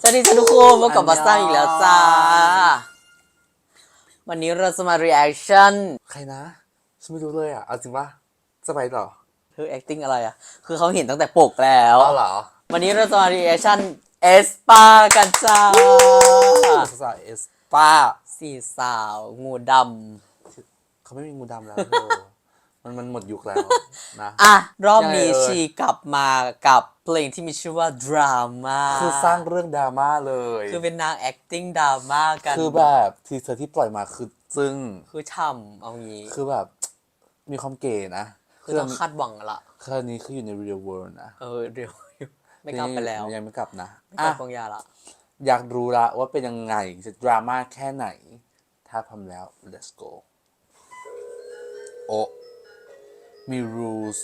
สวัสดีจ้าทุกคนพบกับอันยองบัสซ่าอีกแล้วจ้า วันนี้เราจะมา reaction ใครนะฉันไม่รู้เลยอะ เอาจริงปะจะไปต่อเธอ acting อะไรอะ คือเขาเห็นตั้งแต่ปกแล้วเอาเหรอวันนี้เราจะมา reaction เอสปากันจ้าภาษาเอสป้าสี่สาว งูดเขาไม่มีงูดำแล้วเธอ มันมันหมดยุคแล้วนะำอะ รอบนี้ยังไงเอ่ย ชีกลับมากับเพลงที่มีชื่อว่า drama คือสร้างเรื่องดราม่าเลยคือเป็นนาง acting ดราม่ากัน คือแบบทีเซอร์ที่ปล่อยมาคือจึ้งคือช่ำเอางี้ คือแบบมีความเก๋นะคือต้องคาดหวังละคราวนี้คืออยู่ใน real world นะเออเดี๋ยวไม่กลับไปแล้วยังไม่กลับนะไม่กลัอะบกองยาละ อยากรู้ละว่าเป็นยังไงจะดราม่าแค่ไหน ถ้าพร้อมแล้ว let's go โอะ มี rules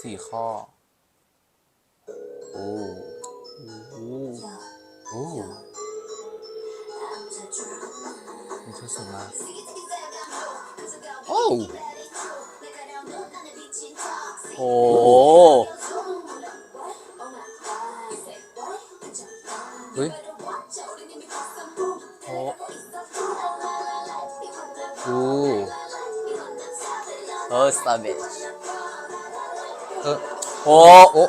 สี่ข้อ โอ้โอ้โอ้มีเธอสวยมากโอ้โอ้เฮ้ยโอ้โอ้ เออ savage เออโอ้โอ้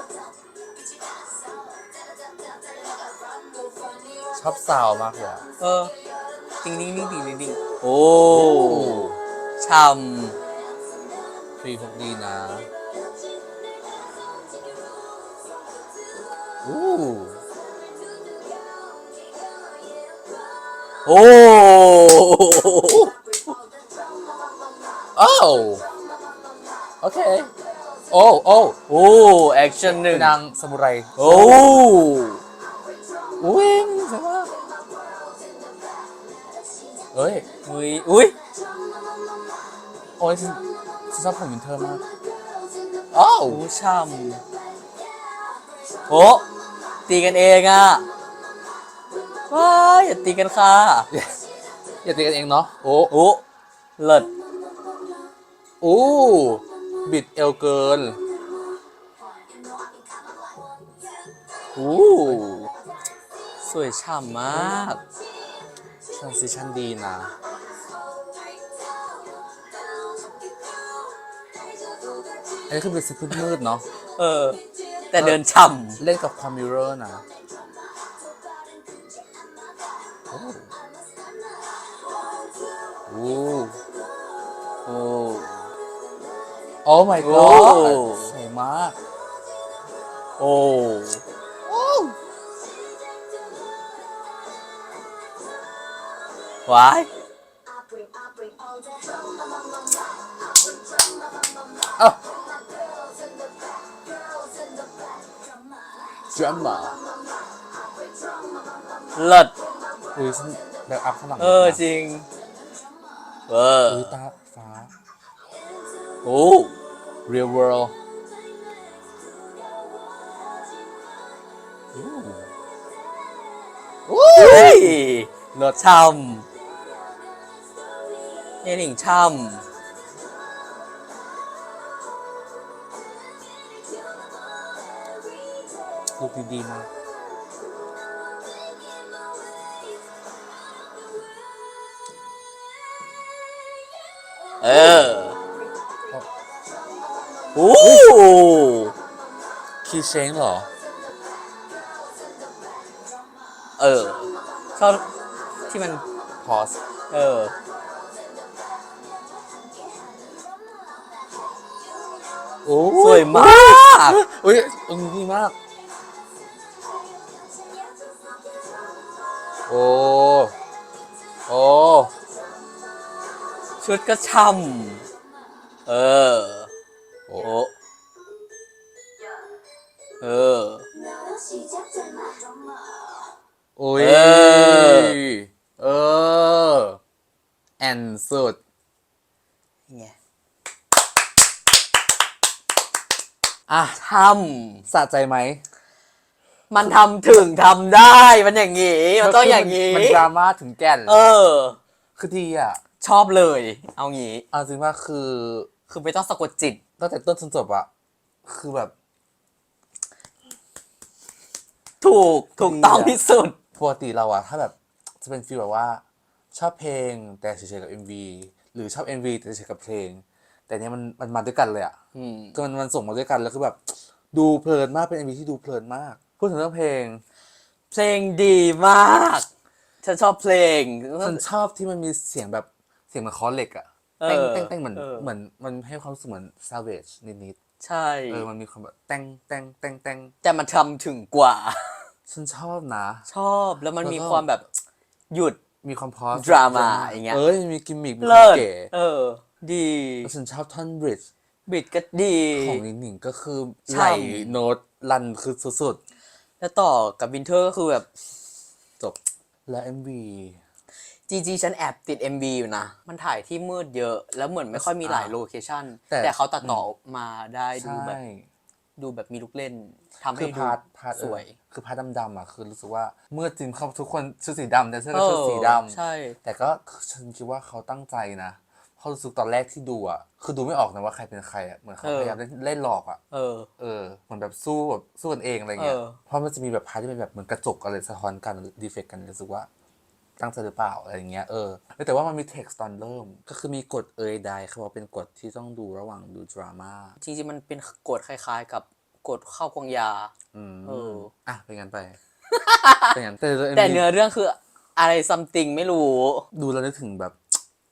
ชอบสาวมากเลยอะเออติงดิงดิงดิงดิงดิงโอ้โอ้ช่ฟรีพกดีนะโอ้ำโอ้โอ้โอเคโอ้โอ้โอ้แอคชั่นหนึ่งนางสมุไร โอ้วิ่งใช่ปะเอ้ยอุ้ยอุ้ยโอ้ยฉันฉันชอบผมวินเทอร์มากโอ้โอ้ช่ำโอ้ตีกันเองอะ ว้ายอย่าตีกันค่ะ อย่าตีกันเองเนาะ โอ้โอ้เลิศโอ้ บิดเอวเกินโอ้สวยฉ่ำมาก transition ดีนะ อันนี้คือเป็นสีมืดๆเนาะ เออ แต่เดินฉ่เล่นกับความมิเรอร์นะโอ้ำโอ้ โอ้ my โอ้ god สวยมาก โอ้ว้ายเอ้า drama เลิศอุ้ยฉันแบ็คอัพข้างหลังเออ จริง เอออุ้ยตาฟ้า โอ้ real world เฮ้ยเลิศช่ำเโอ้คีเชงเหรอ เออ ชอบที่มัน pause เออ โอ้สวยมากอุ้ยเออดีมาก โอ้ โอ้ ชุดก็ช่ำเออโอ้ นสุดไงอะทสะใจไหมำมันทำถึงทำได้มันอย่างงี้มันต้องอย่างนี้งี้ มันดราม่าถึงแก่นเออ คือดีอะชอบเลย เอางี้ เอาจริงว่าคือคือไม่ต้องสะกดจิต ตั้งแต่ต้นจนจบอะคือแบบ ถูกถูกต้องดีอะที่สุด ปกติเราอะถ้าแบบจะเป็นฟีลแบบว่า ชอบเพลง แต่เฉยๆกับ MV หรือชอบ MV แต่เฉยๆกับเพลง แต่เนี้ยมันมันมาด้วยกันเลยอะอืมก็มันมันส่งมาด้วยกันแล้วคือแบบดูเพลินมากเป็น MV ที่ดูเพลินมาก พูดถึงเรื่องเพลง เพลงดีมากฉันชอบเพลงฉันชอบที่มันมีเสียงแบบเสียงเหมือนคอเหล็กอะเอเต้งอเต้งเต้งเหมือนเออเหมือนมันให้ความรู้สึกเหมือน savage นิดใช่ๆเออมันมีความแบบเต้งเต้งเต้งเต้งแต่มันทำถึงกว่า ฉันชอบนะ ชอบแล้วมันแล้วก็มีความแบบหยุด มีความพอสดราม่าอย่างเงี้ย เอ้ยมีกิมมิคมีคเลิวามศเก๋เออ ดีแล้วฉันชอบท่อนบริดจ์บิดก็ดี ของหนิงหนิงก็คือใช่ ไหลโน้ตลันคือสุดแล้วต่อกับวินเทอร์ก็คือแบบ ๆจบและ MV จริงๆฉันแอบติด MV อยู่นะ มันถ่ายที่มืดเยอะ แล้วเหมือนไม่ค่อยมีหลายโลเคชั่นแต่ แต่เขาตัดต่อมาได้ดูใช่แบบ ดูแบบมีลูกเล่นทำคืให้อดูพาร์ทพาร์ทสวยเออคือพาร์ทดำๆอะคือรู้สึกว่าเมื่อจริงเขาทุกคนชุดสีดำแต่เสื้อก็ชุดสีดำ ใช่ แต่ก็ฉันคิดว่าเขาตั้งใจนะเพราะรู้สึกตอนแรกที่ดูอะ คือดูไม่ออกนะว่าใครเป็นใครอะ เหมือนเขาเออ พยายามเล่นเล่นหลอกอะ เออ เออ เหมือนแบบสู้แบบสู้กันเองอะไรเงี้ย เออ เพราะมันจะมีแบบพาร์ทที่เป็นแบบเหมือนกระจกอะไรสะท้อนกันดีเฟกกันรู้สึกว่า ตั้งใจหรือเปล่าอะไรอย่างเงี้ยเออแต่ว่ามันมีเท็กซ์ตอนเริ่ม ก็คือมีกฎเอยใดเขาบอกเป็นกฎที่ต้องดูระหว่างดูดราม่าจริงๆมันเป็นกฎคล้ายๆ กับกฎเข้ากวางยาอืมเอออะเป็นงั้นไปเป็นงั้นแต่แต่เนื้อเรื่องคืออะไรซัมติงไม่รู้ ดูแล้วนึกถึงแบบ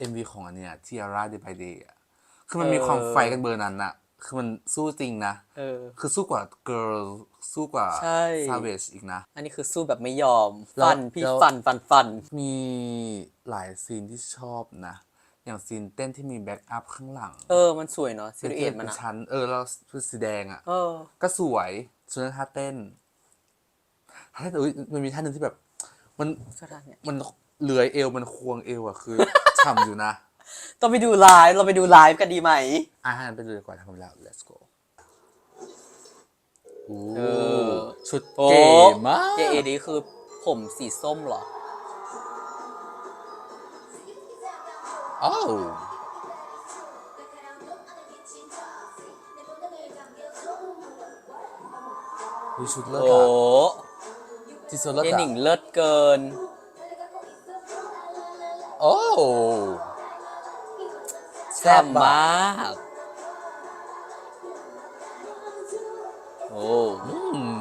MV ของอันเนี้ยที่อาร่าเดบายเดย์อะคือมันมีเออความไฟกันเบอร์นั้นอะ คือมันสู้จริงนะ เออ คือสู้กว่า girl สู้กว่า ใช่ savage อีกนะ อันนี้คือสู้แบบไม่ยอมแล้วฟันพี่แล้ว ฟันฟันฟัน มีหลายซีนที่ชอบนะ อย่างซีนเต้นที่มีแบ็กอัพข้างหลังเออ มันสวยเนาะซีรีส์มันเป็นอะชั้นเออแล้วคือสีแดงอะเออ ก็สวยส่วนท่าเต้นท่าเต้นอุ๊ยมันมีท่าหนึ่งที่แบบ มันก็ได้เนี่ย มันเลื้อยเอวมันควงเอวอะคือ ฉ่ำอยู่นะ ต้องไปดูไลฟ์เราไปดูไลฟ์กันดีไหมอะให้มันไปดูดีกว่าทำแล้ว let's go โอ้เออ ชุดโอ้เก๋มาก เจเอดีคือผมสีส้มเหรอ อ้าวมีชุดเลิศโอ้อะที่สุดเลิศเจอะหนิงเลิศเกิน โอ้ แซ่บมาก โอ้อืม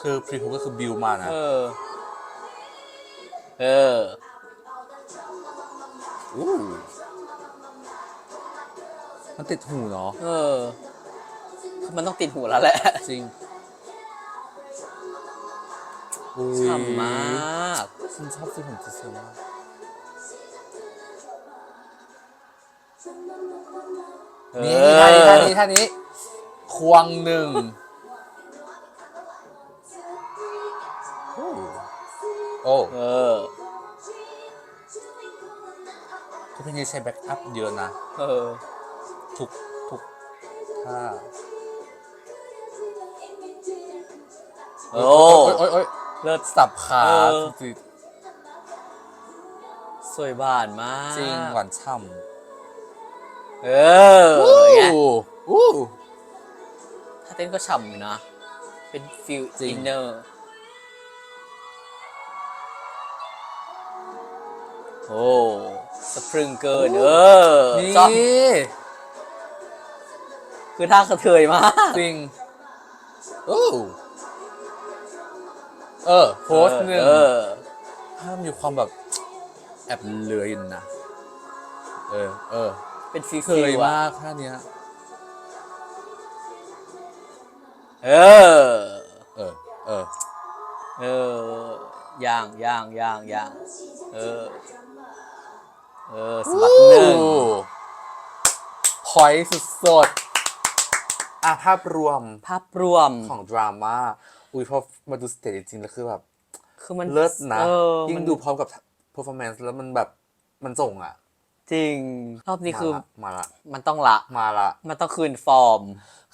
คือพรีคูก็คือบิวมานะ เออ เอออู้มันติดหูเนาะ เออคือมันต้องติดหูแล้วแหละ จริงอุ๊ย ฉ่ำมากฉันชอบสีผมที่สุดมากเอนี่อท่านี้ท่านี้ท่านี้ ควงหนึ่งโอ้โอ้เออทุกเพลงนี้ใช้แบ็กอัพเยอะนะเออทุกทุกท่าโอ้โอ้ยโอ้ยโอ้ย เลิศ สับขาเออจริงสวยบานมากๆจริงหวานฉ่เออำอู้ไงอู้ ถ้าเต้นก็ฉ่ำอยู่นะ เป็นฟิลจริง อินเนอร์โอ้สะพรึงเกิน เออนี่ชอบคือท่ากระเทยมาก จริงโอ้ เออโพสต์หนึ่งเออถ้ามีความแบบแอบเลือยอยู่นะ เออ เออ เป็นฟิลเคฟิยลอะมากท่าเนี้ย เออ เออ เออ เออย่างย่างย่างย่างเออ เออสะบัดหนึ่งพอยสุดสดๆอะภาพรวม ภาพรวมของดราม่า อุ้ยพอมาดูสเตจจริงๆแล้วคือแบบคือมันเลิศนะเออยิ่งมันดูพร้อมกับ performance แล้วมันแบบมันส่งอะจริง รอบนี้คือมาละมันต้องละ มาละ มันต้องคืนฟอร์ม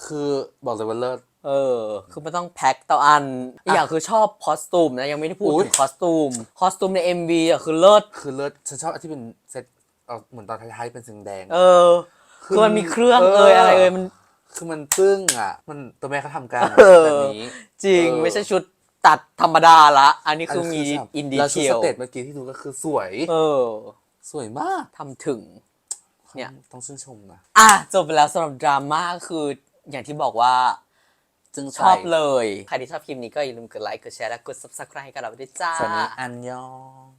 คือบอกเลยว่าเลิศเออ คือมันต้องแพ็คต่ออันอีกอย่างคือชอบคอสตูมนะ ยังไม่ได้พูดอุ๊ยถึงคอสตูม คอสตูมใน MV อะคือเลิศ คือเลิศ ฉันชอบที่เป็นเซตเอ่อเหมือนตอนท้ายๆเป็นสีแดง เออ คือมันมีเครื่องเอยอะไรเอยมัน คือมันซึ้งอะ มันตัวแม่เขาทำกันเออ แบบนี้ จริงเออ ไม่ใช่ชุดตัดธรรมดาละ อันนี้คือมีฉ่ำอินดีแล้วเทชุดสลเตจเมื่อกี้ที่ดูก็คือสวย เออสวยมาก ทำถึง เนี่ย ต้องชื่นชมนะ อะจบไปแล้วสำหรับดราม่าคืออย่างที่บอกว่าจึงชอบเลย ใครที่ชอบคลิปนี้ก็อย่าลืมกดไลค์กดแชร์และกด subscribe ให้กับเราด้วยจ้า สวัสดีอันยอง